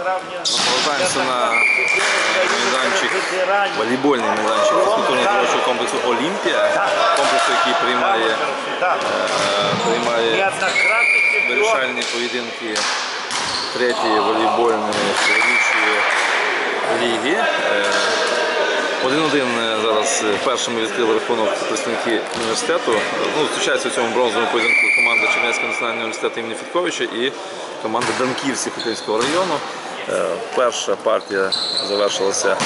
Повертаємося на майданчик, волейбольний майданчик фізкультурно-здоровчого комплексу Олімпія, комплексу, який е, приймає вирішальні поєдинки третьої волейбольної чоловічої ліги. Е, 1-1 зараз е, першими відкрили рахунок представники університету. Ну, в цьому бронзовому поєдинку команда Чернецького національного університету імені Фітковича і команда Данківці Хотинського району. Е, Перша партія завершилася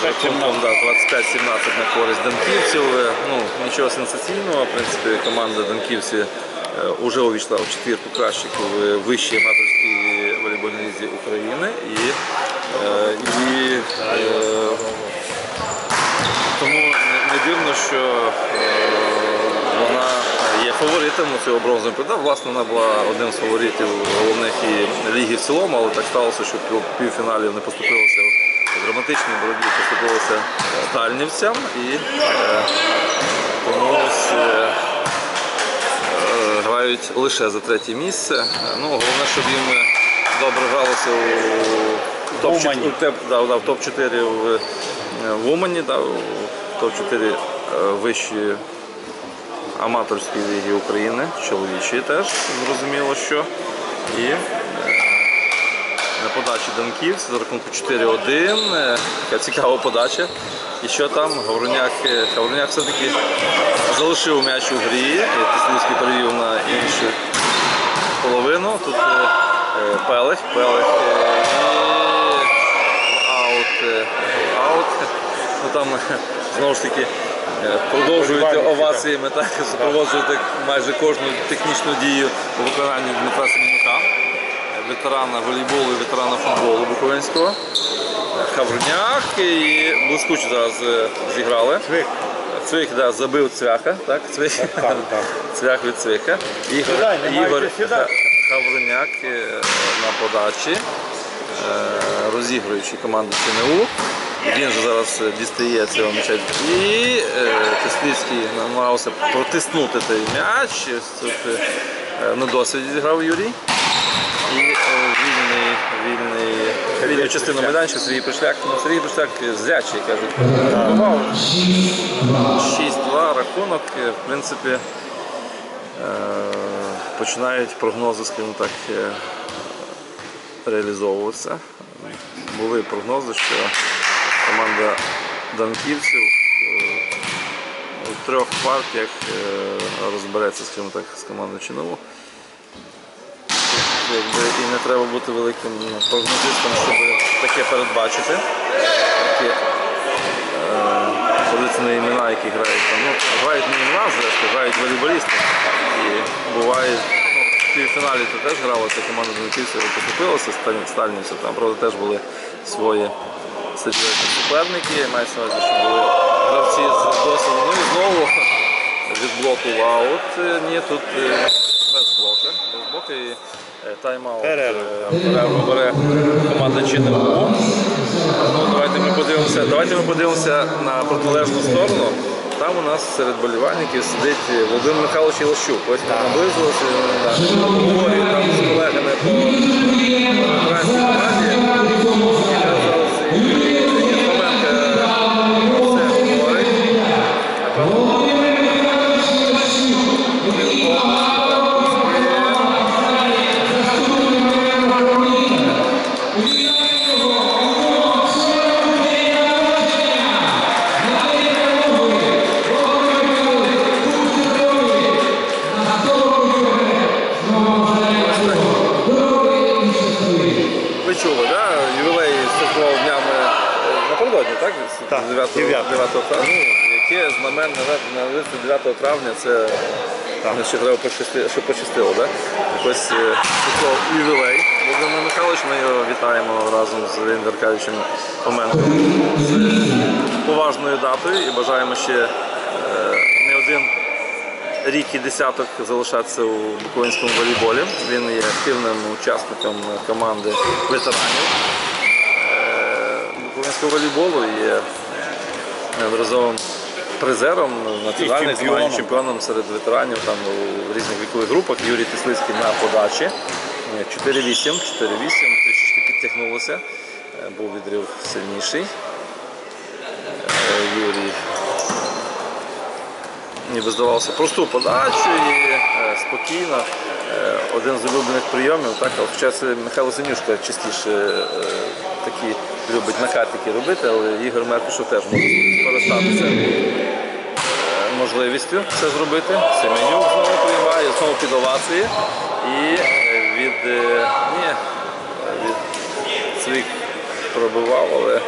з рахунком да, 25-17 на користь Данківців. Е, Ну, нічого сенсаційного. В принципі, команда Данківці вже увійшла у четвірку кращих в вищій аматорській волейбольній лізі України. І, е, і е, тому не, дивно, що е, вона є фаворитом у цього бронзового приза. Власне, вона була одним з фаворитів головних і ліги в цілому, але так сталося, що в півфіналі вони поступилися в драматичній боротьбі, поступилися стальнівцям. І е, тому ось е, е, грають лише за третє місце. Е, Ну, головне, щоб їм добре гралося у топ Умані. в теп- да, да, в топ-4 в, е, в Умані, да, в топ-4 е, вищі аматорської ліги України, чоловічі теж, зрозуміло, що. І е, на подачі Данківці за рахунку 4-1. е, Така цікава подача. І що там? Гавроняк, е, Гавроняк все-таки залишив м'яч у грі, Тислівський перевів на іншу половину. Тут Пелех, Пелех і аут, аут. Ну там знову ж таки е, Вболівальники, оваціями, так, супроводжують майже кожну технічну дію у виконанні Дмитра Семенюка, е, ветерана волейболу і ветерана футболу Буковинського. Е, Хаврняк і блискуче зараз зіграли. Цвик да, забив цвяха, так? Так. Цвях від цвика. Ігор, Сідай, Ігор е, на подачі, розігруючи команду ЦНУ. Він же зараз е, дістає цього м'яча. І е, Теслівський намагався протиснути той м'яч. Тут е, на досвіді зіграв Юрій. І е, вільний, вільний, вільну частину майданчика Сергій Пришляк. Ну, Сергій Пришляк зрячий. Бував 6-2 рахунок. Е, В принципі, е, починають прогнози, скажімо так, е, реалізовуватися. Були прогнози, що команда Данківців е, у трьох партіях е, розбереться, скажімо так, з командою. Якби і не треба бути великим ну, прогнозистом, щоб таке передбачити. Такі, е, на імена, які грають там. Ну, грають не імена, зрештою, грають волейболісти. І буває, ну, в півфіналі то теж грала ця команда Донківців, поступилася Сталь- Стальниця, там правда теж були свої серйозні суперники. Мається на увазі, що були гравці з досвіду. Ну і знову від блоку аут. Е, Ні, тут е, без блока. Без блока і е, тайм-аут. Бере команда ЧНУ. Ну, давайте ми подивимося. Давайте ми подивимося на протилежну сторону. Там у нас серед болівальників сидить Володимир Михайлович Ілощук. Ось ми наблизилися, да, говорить там чули, да? ювілей святкував днями е, напередодні, так? Так, 9, 9. 9 травня. Ну, яке знаменне на 9 травня, це там ще треба пощасти, щоб пощастило, да? Якось е, святкував ювілей. Володимир Михайлович, ми його вітаємо разом з Леонідом Аркадійовичем Хоменком з поважною датою і бажаємо ще е, не один рік і десяток залишатися у буковинському волейболі. Він є активним учасником команди ветеранів е, буковинського волейболу, є неодноразовим призером національних чемпіоном. змагань, чемпіоном серед ветеранів там у різних вікових групах. Юрій Тислицький на подачі. Е, 4-8, 4-8, трішечки підтягнулося. Е, Був відрив сильніший. Е, Юрій ніби здавався просту подачу і е, спокійно. Е, один з улюблених прийомів, так, хоча це Михайло Синюшка частіше е, такі любить накатики робити, але Ігор Меркушев теж може скористатися можливістю це зробити. Семенюк знову приймає, знову під овації. І від, ні, від Цвік пробивав, але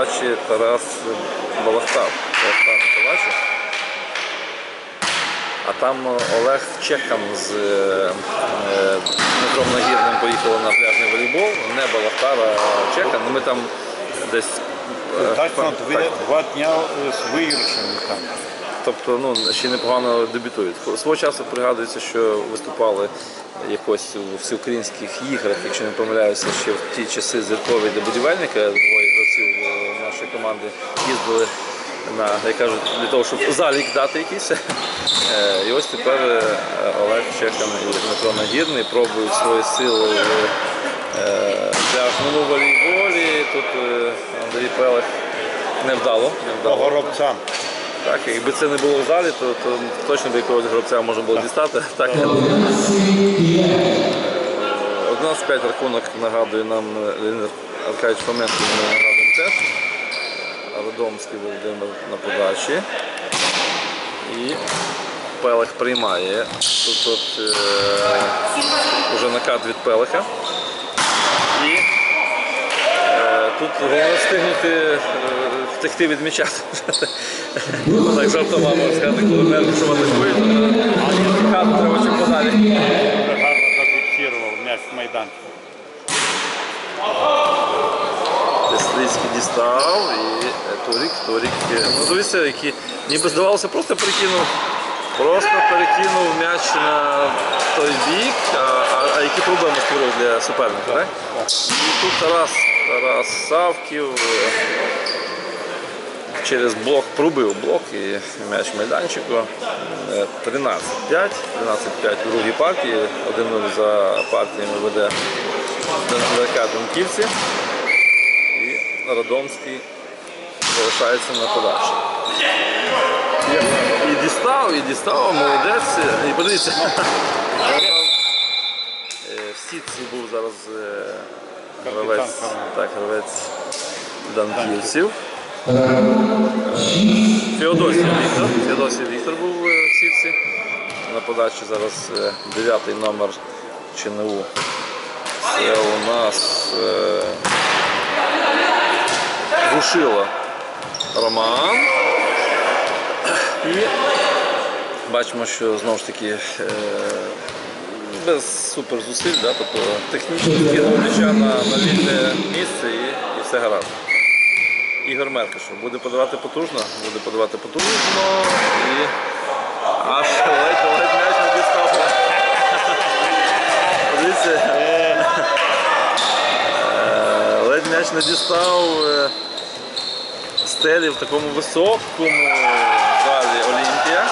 на подачі Тарас Балахтав. Балахтав на. А там Олег Чехам з е, е, Дмитром Нагірним поїхали на пляжний волейбол. Не Балахтар, а Чекан. Ну, Ми там десь. е, так, два дня з виграшами там. Тобто ну, ще непогано дебютують. Свого часу пригадується, що виступали якось у всеукраїнських іграх, якщо не помиляюся, ще в ті часи зіркові для будівельника, двоє гравців нашої команди їздили на, як кажуть, для того, щоб залік дати якийсь. Е, І ось тепер е, Олег Чекан і Дмитро Нагірний пробують свої сили е, пляжному волейболі. Тут Андрій Пелех невдало. Невдало. горобцям. Так, якби це не було в залі, то, то точно би якогось гравця можна було дістати. Так. Е, 11-5 рахунок нагадує нам е, Леонід Аркадійович Фоменко, ми нагадуємо теж. Родомський Володимир на подачі. І Пелех приймає. Тут от, е, вже накат від Пелеха. І е, тут головне встигнути е, втекти від м'яча. так жартома можна сказати, коли Меркушев атакує, то е, хату треба чим подалі. Гарно зафіксував м'яч в майданчик. Слизький дістав і е, Торік, Торік, е, ну дивіться, які ніби здавалося, просто перекинув. Просто перекинув м'яч на той бік, а, а, а які проблеми створив для суперника, так? І тут Тарас, Тарас Савків е, через блок пробив блок і м'яч майданчику. Е, 13-5, 13-5 у другій партії, 1-0 за партіями веде ДНК Донківці. І Радомський залишається на подачі. І дістав, і дістав, молодець. І подивіться. Е, В сітці був зараз е, гравець, так, гравець Данківців. Феодосій Віктор. Феодосій Віктор був е, в сітці. На подачі зараз е, дев'ятий номер ЧНУ. Це у нас е, Рушило Роман. І бачимо, що знову ж таки е, без суперзусиль, да, тобто технічно скинув м'яча на, на вільне місце і, і все гаразд. Ігор Меркашев буде подавати потужно, буде подавати потужно і аж ледь ледь м'яч не дістав. Подивіться, е, ледь м'яч не дістав е, стелі в такому високому залі Олімпія.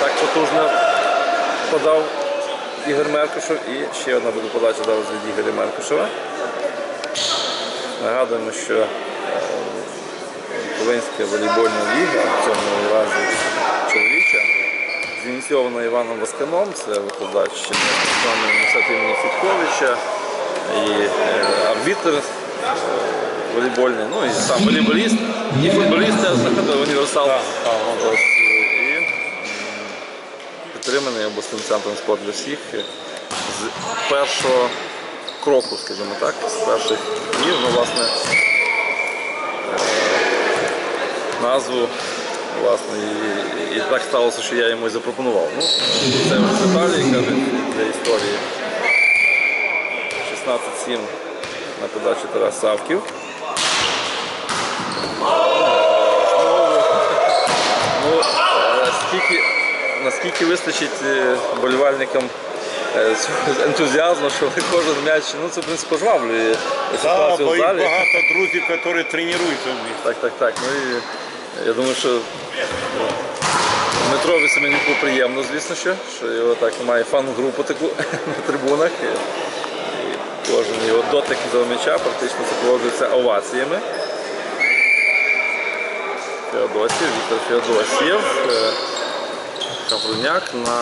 Так потужно подав Ігор Меркушев і ще одна буде подача зараз від Ігоря Меркушева. Нагадуємо, що е, Волинська волейбольна ліга в цьому разі чоловіча зініційована Іваном Васканом, це викладач університету імені Фітковича і е, арбітр е, волейбольний, ну і сам волейболіст, і футболіст теж універсал. Так, так, Ось, е, і м, підтриманий обласним центром спорту для всіх е, з першого кроку, скажімо так, з перших днів, ну, власне, назву. Власне, і, і так сталося, що я йому і запропонував. Ну, це вже деталі, яка для історії. 16-7 на подачі Тарас Савків. Знову. Ну, е, скільки, наскільки вистачить е, болівальникам е, ентузіазму, що кожен м'яч, ну це в принципі пожвавлює ситуацію в і залі. багато друзів, які тренуються в них. Так, так, так. Ну і я думаю, що Дмитрові Семенюку приємно, звісно, що, що його так має фан-групу таку на трибунах. І Кожен його дотик до м'яча практично супроводжується оваціями. Феодосів, Віктор Феодосів. Е, на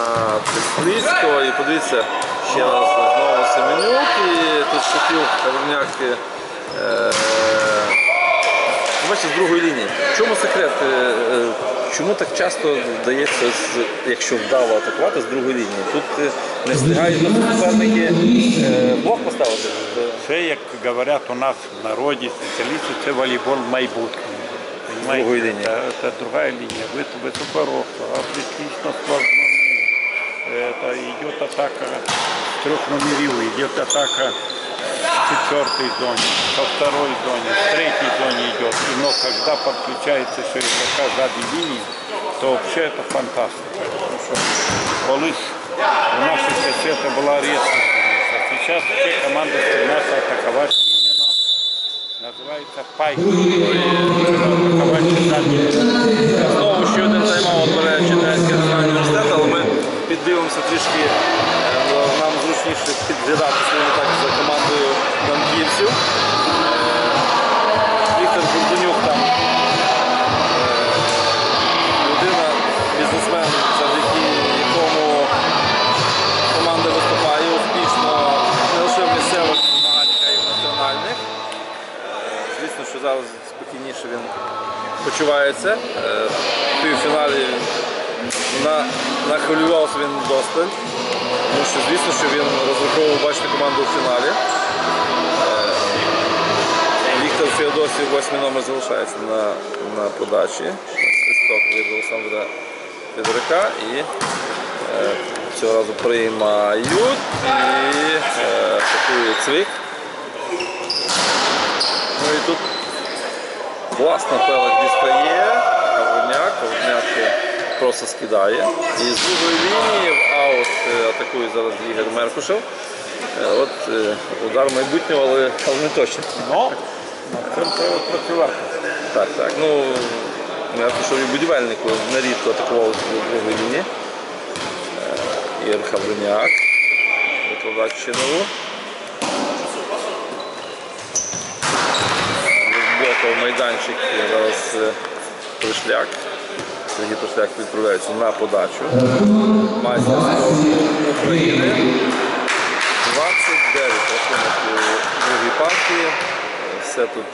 Теслицького. І подивіться, ще раз знову Семенюк. І тут Шепіл Капруняк. е, е, Бачите, з другої лінії. В чому секрет? Е, е, Чому так часто вдається, якщо вдало атакувати з другої лінії? Тут е, не встигають на суперники блок поставити. Це, як говорять у нас в народі, спеціалісти, це волейбол майбутнього. Понимаете? Другої лінії. Это, это другая линия, выс- высокоросло, атлетично сложно. Это идет атака с трех номерів, идет атака в четвертой зоне, со второй зоне, в третьей зоне идет. И, но когда подключается еще игрока сзади линии, то вообще это фантастика. Потому что колись у наших часе это была редкость. конечно. А сейчас все команды стремятся атаковать capaz de acabar de зараз він почувається. Е, В півфіналі на, нахвилювався він досталь. Тому що, звісно, що він розраховував бачити команду в фіналі. Е, Віктор Феодосів, восьмий номер залишається на, на подачі. Свисток від Олександра Федорика і е, цього разу приймають і атакує цвик. Ну і тут Власне, пелик дістає, Гавриняк, Гавриняк просто скидає. І з другої лінії в аут е, атакує зараз Ігор Меркушев. Е, От е, удар майбутнього, але, але не точно. Но цим треба працювати. Так, так. Ну, Меркушев і будівельнику нерідко атакував з другої лінії. Ігор Хавриняк. Викладач Чинову. Майданчик зараз е, Пришляк. Сергій Пришляк відправляється на подачу. Майстер України. 29 рахунок у другій партії. Е, Все тут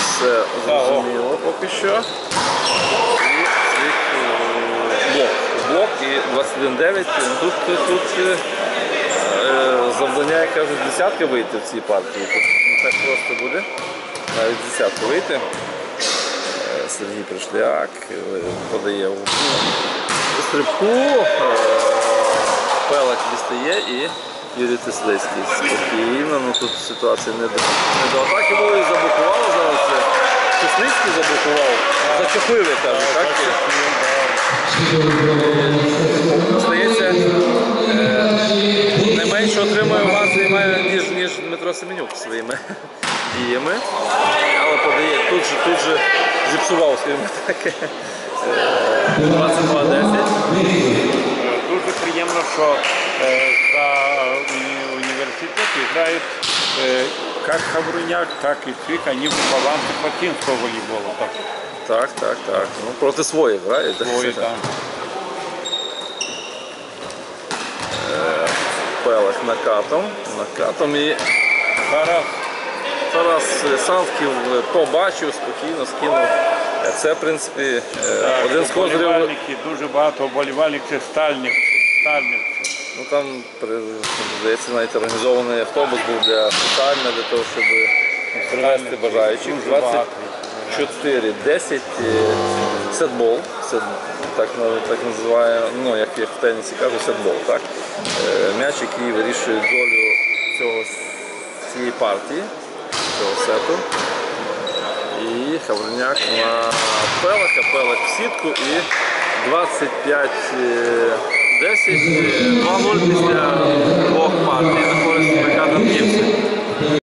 все зрозуміло поки що. І е, блок. Блок і 21-9. Ну, Тут, тут, е, Е, завдання, як кажуть, десятка вийти в цій партії. Не так просто буде. Навіть десятка вийти. Е, Сергій Пришляк е, подає в у стрибку. Е, Пелик дістає і Юрій Теслицький спокійно. Ну, тут ситуація не до, не до атаки була і заблокували зараз. Теслицький заблокував. Зачепив, я кажу, так? Здається, не отримує має, ніж, ніж Дмитро Семенюк своїми діями. Але подає, тут же, тут же зіпсував, скажімо так. е, 22-10. Дуже приємно, що е, за уні- університет грають е, як Хавруняк, так і Цвік, вони баланси фатінського волейболу. Так, Так, так, так. Ну, проти своїх грають. свої там. Пелих накатом. Накатом і Тарас Санків побачив, спокійно скинув. Це, в принципі, е, один з козирів. дуже багато вболівальників стальнівців. стальнівців. Ну там здається навіть організований автобус був для спеціально для того, щоб привезти бажаючих. 24, 10 е, сетбол. Так, так називає, ну як, в тенісі кажуть, сетбол. Так? Е, М'яч, який вирішує долю цього, цієї партії, цього сету. І Хавриняк на Пелаха, Пелах в сітку і 25 е, 10, е, 2-0 після двох партій на користь Франківців.